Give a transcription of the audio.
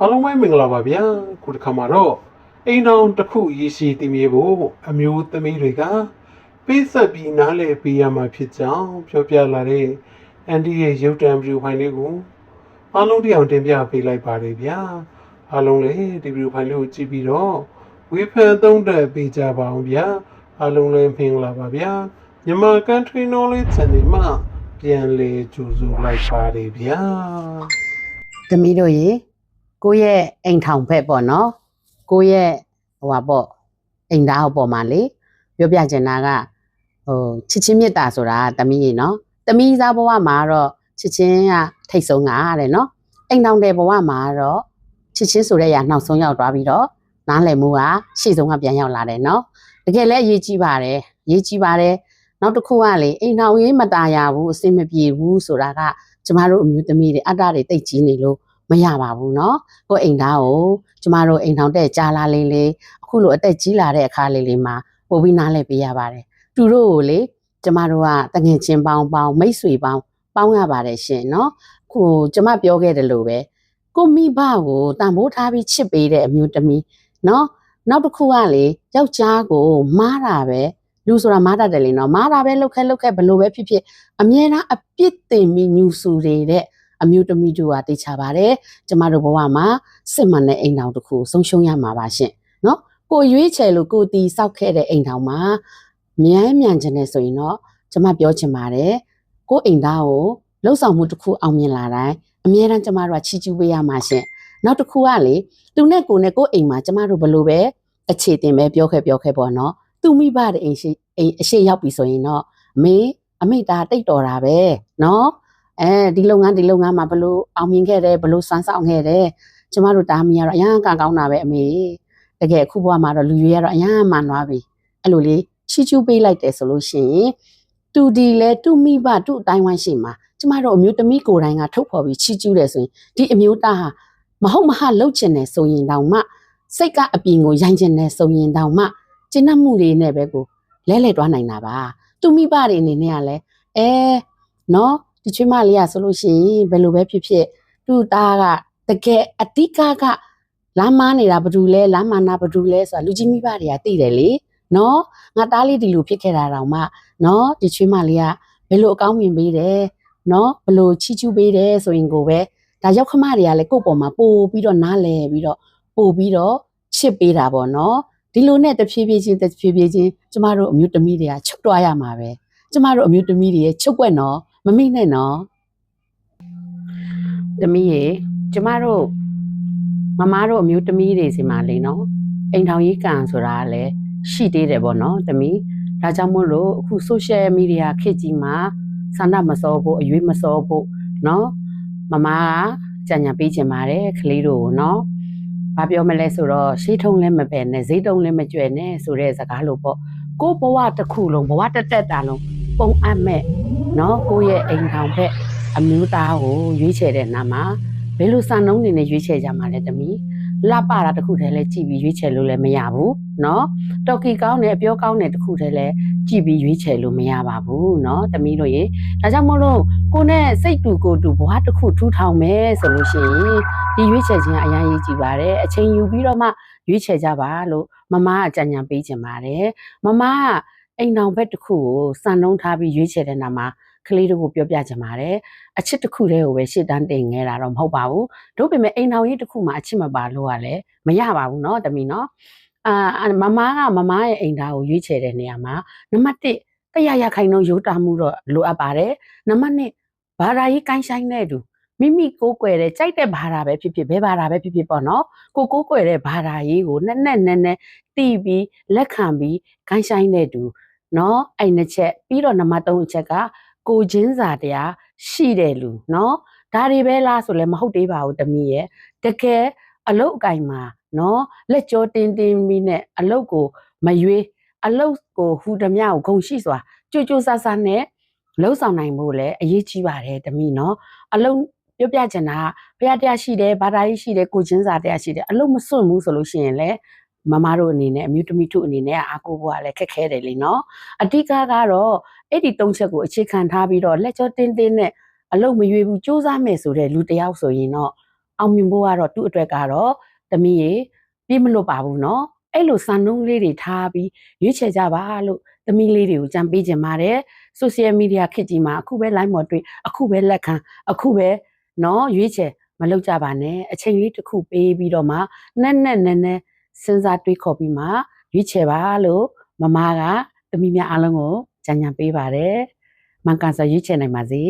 အားလုံးပဲမင်္ဂလာပါဗျာခုတစ်ခါမှာတော့အိမ်တော်တစ်ခုရည်ရှိတည်မြေဖို့အမျိုးသမီးတွေကပေးဆက်ပြီးနားလည်ပေးရမှာဖြစ်ကြောင်းပြောပြလာတဲ့အန်ဒီရဲ့ရုပ်တံဗီဒီယိုဖိုင်လေးကိုအားလုံးတရားတင်ပြပေးလိုက်ပါတယ်ဗျာအားလုံးလည်းဒီဗီဒီယိုဖိုင်လေးကိုကြည့်ပြီးတော့ဝေဖန်သုံးသပ်ပေးကြပါအောင်ဗျာအားလုံးလည်းမင်္ဂလာပါဗျာမြန်မာ Country Knowledge Channel မှာပြန်လည်ကြိုဆိုလိုက်ပါတယ်ဗျာသမီးတို့ရေ ကိုယ့်ရဲ့အိမ်ထောင်ဖက်ပေါ့နော်ကိုယ့်ရဲ့ဟိုပါပေါ့အိမ်သားဟိုပေါ်မှာလေပြောပြချင်တာကဟိုချစ်ချင်းမေတ္တာဆိုတာသမီးရေနော်သမီးစားဘဝမှာတော့ချစ်ချင်းကထိတ်ဆုံးကတဲ့နော်အိမ်ထောင်တဲ့ဘဝမှာတော့ချစ်ချင်းဆိုတဲ့ຢာနောက်ဆုံးရောက်သွားပြီးတော့နားလည်မှုကရှေ့ဆုံးကပြန်ရောက်လာတယ်နော်တကယ်လည်းအရေးကြီးပါတယ်အရေးကြီးပါတယ်နောက်တစ်ခုကလေအိမ်ထောင်ရေးမตายရဘူးအစင်မပြေဘူးဆိုတာက ကျမတို့အမျိုးသမီးတွေအတ္တတွေတိတ်ကြီးနေလို့ မရပါဘူးเนาะကိုယ်အိမ်သားကိုကျမတို့အိမ်ထောင်တဲ့ကြားလာလေးလေးအခုလိုအသက်ကြီးလာတဲ့အခါလေးလေးမှာပို့ပြီးနားလည်ပေးရပါတယ်သူတို့ကိုလေကျမတို့ကတငင်ချင်းပေါင်းပေါင်းမိတ်ဆွေပေါင်းပေါင်းရပါတယ်ရှင်เนาะခုကျမပြောခဲ့တယ်လို့ပဲကိုမိဘကိုတန်ဖိုးထားပြီးချစ်ပေးတဲ့အမျိုးသမီးเนาะနောက်တစ်ခုကလေယောက်ျားကိုမားတာပဲလူဆိုတာမားတတ်တယ်လေနော်မားတာပဲလှုပ်ခဲလှုပ်ခဲဘလို့ပဲဖြစ်ဖြစ် အမြဲတမ်းအပြစ်တင်ပြီးညူဆူတွေတဲ့ အမျိုးသမီးတို့ကတေချာပါတယ်ကျမတို့ဘဝမှာစစ်မှန်တဲ့အိမ်တော်တစ်ခုဆုံးရှုံးရမှာပါရှင်နော်ကိုရွေးချယ်လို့ကိုတီစောက်ခဲ့တဲ့အိမ်တော်မှာမြန်းမြန်ခြင်းနဲ့ဆိုရင်တော့ကျမပြောချင်ပါတယ်ကိုအိမ်သားကိုလှုပ်ဆောင်မှုတစ်ခုအောင်မြင်လာတိုင်းအမြဲတမ်းကျမတို့ကချီးကျူးပေးရမှာရှင်နောက်တစ်ခုကလေသူနဲ့ကိုနဲ့ကိုအိမ်မှာကျမတို့ဘလို့ပဲအခြေတင်ပဲပြောခဲ့ပြောခဲ့ပေါ့နော်သူမိဘတဲ့အိမ်ရှိအိမ်အရှိရောက်ပြီဆိုရင်တော့မင်းအမိသားတိတ်တော်တာပဲနော် အဲဒီလုပ်ငန်းဒီလုပ်ငန်းမှာဘလို့အောင်မြင်ခဲ့တယ်ဘလို့စွမ်းဆောင်ခဲ့တယ်ကျမတို့တာမီကတော့အရန်ကကောင်းတာပဲအမေတကယ်အခုဘဝမှာတော့လူရွေးကတော့အရန်မှန်သွားပြီအဲ့လိုလေးချီချူးပေးလိုက်တယ်ဆိုလို့ရှိရင်တူဒီလဲတူမိဘတူအတိုင်းဝိုင်းရှိမှာကျမတို့အမျိုးသမီးကိုယ်တိုင်ကထုတ်ဖော်ပြီးချီချူးတယ်ဆိုရင်ဒီအမျိုးသားဟာမဟုတ်မဟလှုပ်ချင်တယ်ဆိုရင်တောင်မှစိတ်ကအပြင်ကိုရိုင်းချင်တယ်ဆိုရင်တောင်မှကျင့်တတ်မှုတွေနဲ့ပဲကိုလဲလှယ်သွားနိုင်တာပါ သူမိဘတွေအနေနဲ့ကလည်းအဲနော် ဒီချွေးမလေးอ่ะဆိုလို့ရှိရင်ဘယ်လိုပဲဖြစ်ဖြစ်သူ့သားကတကယ်အတိကကလမ်းမနေတာဘာလို့လဲလမ်းမနာဘာလို့လဲဆိုတာလူကြီးမိဘတွေကသိတယ်လေနော်ငါသားလေးဒီလိုဖြစ်ခဲ့တာတောင်မှနော်ဒီချွေးမလေးကဘယ်လိုအကောင်းမြင်ပေးတယ်နော်ဘယ်လိုချီးကျူးပေးတယ်ဆိုရင်ကိုပဲဒါရောက်ခမတွေကလည်းကိုယ့်ပေါ်မှာပို့ပြီးတော့နားလဲပြီးတော့ပို့ပြီးတော့ချစ်ပေးတာပေါ့နော်ဒီလိုနဲ့တဖြည်းဖြည်းချင်းတဖြည်းဖြည်းချင်းကျမတို့အမျိုးသမီးတွေကချုပ်တွားရမှာပဲကျမတို့အမျိုးသမီးတွေရဲ့ချုပ်ွက်နော် မမိနဲ့နော်သမီးရေကျမတို့မမားတို့အမျိုးသမီးတွေစီမှာလေနော်အိမ်ထောင်ရေးကံဆိုတာကလည်းရှိသေးတယ်ပေါ့နော်သမီးဒါကြောင့်မို့လို့အခု social media ခေတ်ကြီးမှာဆန္ဒမစောဖို့အရွေးမစောဖို့နော်မမားကကြံ့ညာပေးချင်ပါတယ်ကလေးတို့ကိုနော်ဘာပြောမလဲဆိုတော့ရှေးထုံးလည်းမပဲနဲ့ဈေးတုံးလည်းမကြွယ်နဲ့ဆိုတဲ့စကားလို့ပေါ့ကိုယ့်ဘဝတစ်ခုလုံးဘဝတက်တက်တာလုံးပုံအပ်မဲ့ เนาะကိုယ့်ရဲ့အိမ်ထောင်ဘက်အမျိုးသားကိုရွေးချယ်တဲ့နာမှာဘယ်လိုစံနှုန်းတွေနဲ့ရွေးချယ်ကြမှာလဲတမီလှပတာတစ်ခုတည်းလဲကြည့်ပြီးရွေးချယ်လို့လည်းမရဘူးเนาะတော်ကီကောင်းတယ်အပြောကောင်းတယ်တစ်ခုတည်းလဲကြည့်ပြီးရွေးချယ်လို့မရပါဘူးเนาะတမီတို့ရေဒါကြောင့်မို့လို့ကိုနဲ့စိတ်တူကိုတူဘဝတစ်ခုထူထောင်မယ်ဆိုလို့ရှိရင်ဒီရွေးချယ်ခြင်းအရင်ရေးကြည့်ပါတယ်အချိန်ယူပြီးတော့မှရွေးချယ်ကြပါလို့မမကအကြံဉာဏ်ပေးခြင်းပါတယ်မမက အိမ်တောင်ဘက်တစ်ခုကိုစံနှုန်းထားပြီးရွေးချယ်တဲ့နာမှာကလေးတို့ကိုပြောပြချင်ပါတယ်အချစ်တစ်ခုတည်းကိုပဲရှေ့တန်းတင်ခဲ့တာတော့မဟုတ်ပါဘူးတို့ပေမဲ့အိမ်တောင်ကြီးတစ်ခုမှာအချစ်မပါလို့ကလည်းမရပါဘူးเนาะတမီเนาะအာမမကမမရဲ့အိမ်သားကိုရွေးချယ်တဲ့နေရာမှာနံပါတ်1တရားရခိုင်တော့ရိုးတာမှုတော့လိုအပ်ပါတယ်နံပါတ်2ဘာသာရေးကိုင်းဆိုင်တဲ့သူ မိမိကိုးကွယ်တဲ့ကြိုက်တဲ့ဘာသာပဲဖြစ်ဖြစ်ဘယ်ဘာသာပဲဖြစ်ဖြစ်ပေါ့နော်ကိုကိုးကွယ်တဲ့ဘာသာရေးကိုနက်နက်နဲနဲတီးပြီးလက်ခံပြီးခိုင်းဆိုင်တဲ့သူနော်အဲ့နှစ်ချက်ပြီးတော့နံပါတ်3အချက်ကကိုချင်းစာတရားရှိတဲ့လူနော်ဒါတွေပဲလားဆိုလည်းမဟုတ်သေးပါဘူးတမီးရဲ့တကယ်အလုတ်အကင်မှာနော်လက်ကြောတင်းတင်းပြီးနဲ့အလုတ်ကိုမရွေးအလုတ်ကိုဟူဓမြကိုဂုံရှိစွာကြိုကြိုဆာဆာနဲ့လှုပ်ဆောင်နိုင်ဖို့လည်းအရေးကြီးပါတယ်တမီးနော်အလုတ် ပြောပြချင်တာဘုရားတရားရှိတယ်ဘာသာရေးရှိတယ်ကိုချင်းစာတရားရှိတယ်အလုံးမစွန့်ဘူးဆိုလို့ရှိရင်လည်းမမတို့အနေနဲ့အမျိုးသမီးတို့အနေနဲ့အားကိုးဖို့ကလည်းခက်ခဲတယ်လေနော်အတိကကတော့အဲ့ဒီသုံးချက်ကိုအခြေခံထားပြီးတော့လက်ကျောတင်းတင်းနဲ့အလုံးမရွေးဘူးစူးစမ်းမယ်ဆိုတဲ့လူတယောက်ဆိုရင်တော့အောင်မြင်ဖို့ကတော့သူ့အတွက်ကတော့တမီးရေပြေးမလွတ်ပါဘူးနော်အဲ့လိုစံနှုန်းလေးတွေထားပြီးရွေးချယ်ကြပါလို့သမီးလေးတွေကိုကြံပေးခြင်းပါတယ်ဆိုရှယ်မီဒီယာခေတ်ကြီးမှာအခုပဲ live မော်တွေ့အခုပဲလက်ခံအခုပဲ နော်ရွေးချယ်မလုပ်ကြပါနဲ့အချိန်လေးတစ်ခုပေးပြီးတော့မှနက်နက်နဲနဲစဉ်းစားတွေးခေါ်ပြီးမှရွေးချယ်ပါလို့မမကတမိများအားလုံးကိုကြံကြံပေးပါတယ်မန်ကန်စွာရွေးချယ်နိုင်ပါစေ